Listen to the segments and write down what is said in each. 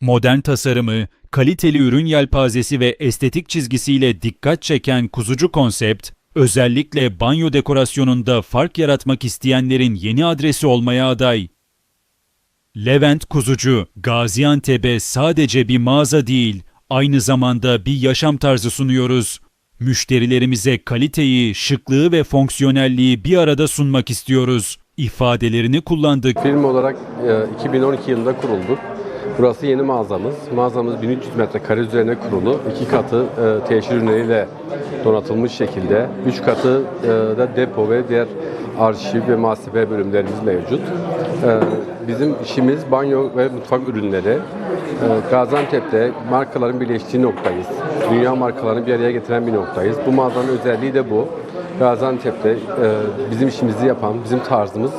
Modern tasarımı, kaliteli ürün yelpazesi ve estetik çizgisiyle dikkat çeken kuzucu konsept, özellikle banyo dekorasyonunda fark yaratmak isteyenlerin yeni adresi olmaya aday. Levent Kuzucu, Gaziantep'e sadece bir mağaza değil, aynı zamanda bir yaşam tarzı sunuyoruz. Müşterilerimize kaliteyi, şıklığı ve fonksiyonelliği bir arada sunmak istiyoruz. ifadelerini kullandık. Firma olarak e, 2012 yılında kurulduk. Burası yeni mağazamız. Mağazamız 1300 metrekare üzerine kurulu. İki katı e, teşhir ürünleriyle donatılmış şekilde. Üç katı e, da depo ve diğer arşiv ve muhasebe bölümlerimiz mevcut. E, bizim işimiz banyo ve mutfak ürünleri. E, Gaziantep'te markaların birleştiği noktayız. Dünya markalarını bir araya getiren bir noktayız. Bu mağazanın özelliği de bu. Gaziantep'te e, bizim işimizi yapan, bizim tarzımız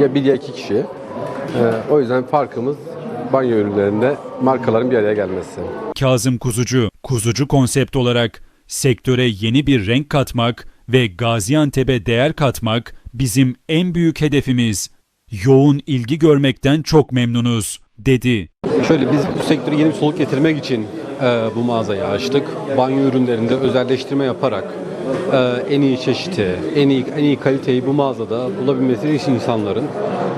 ya bir ya iki kişi. Ee, o yüzden farkımız banyo ürünlerinde markaların bir araya gelmesi. Kazım Kuzucu, kuzucu konsept olarak sektöre yeni bir renk katmak ve Gaziantep'e değer katmak bizim en büyük hedefimiz. Yoğun ilgi görmekten çok memnunuz, dedi. Şöyle biz bu sektöre yeni bir soluk getirmek için bu mağazayı açtık. Banyo ürünlerinde özelleştirme yaparak e, en iyi çeşiti, en iyi en iyi kaliteyi bu mağazada bulabilmesi için insanların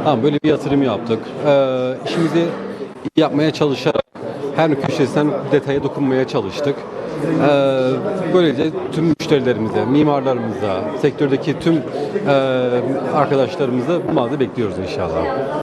tamam böyle bir yatırım yaptık. E, işimizi yapmaya çalışarak her köşesinden detaya dokunmaya çalıştık. E, böylece tüm müşterilerimize, mimarlarımıza, sektördeki tüm e, arkadaşlarımıza bu mağazayı bekliyoruz inşallah.